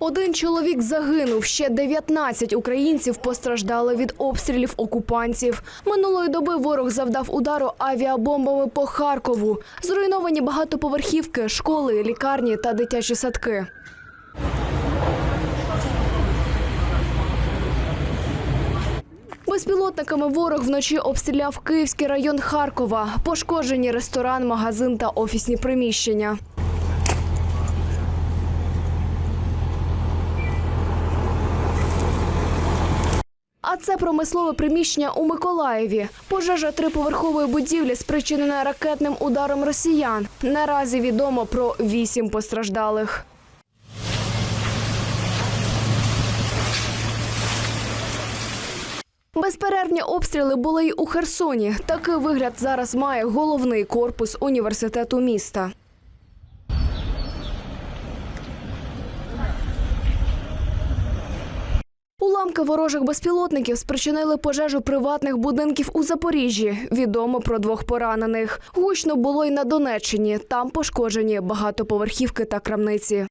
Один чоловік загинув, ще 19 українців постраждали від обстрілів окупантів. Минулої доби ворог завдав удару авіабомбами по Харкову. Зруйновані багатоповерхівки, школи, лікарні та дитячі садки. Безпілотниками ворог вночі обстріляв Київський район Харкова. Пошкоджені ресторан, магазин та офісні приміщення. А це промислове приміщення у Миколаєві. Пожежа триповерхової будівлі спричинена ракетним ударом росіян. Наразі відомо про вісім постраждалих. Безперервні обстріли були й у Херсоні. Такий вигляд зараз має головний корпус університету міста. Уламки ворожих безпілотників спричинили пожежу приватних будинків у Запоріжжі. Відомо про двох поранених. Гучно було й на Донеччині. Там пошкоджені багатоповерхівки та крамниці.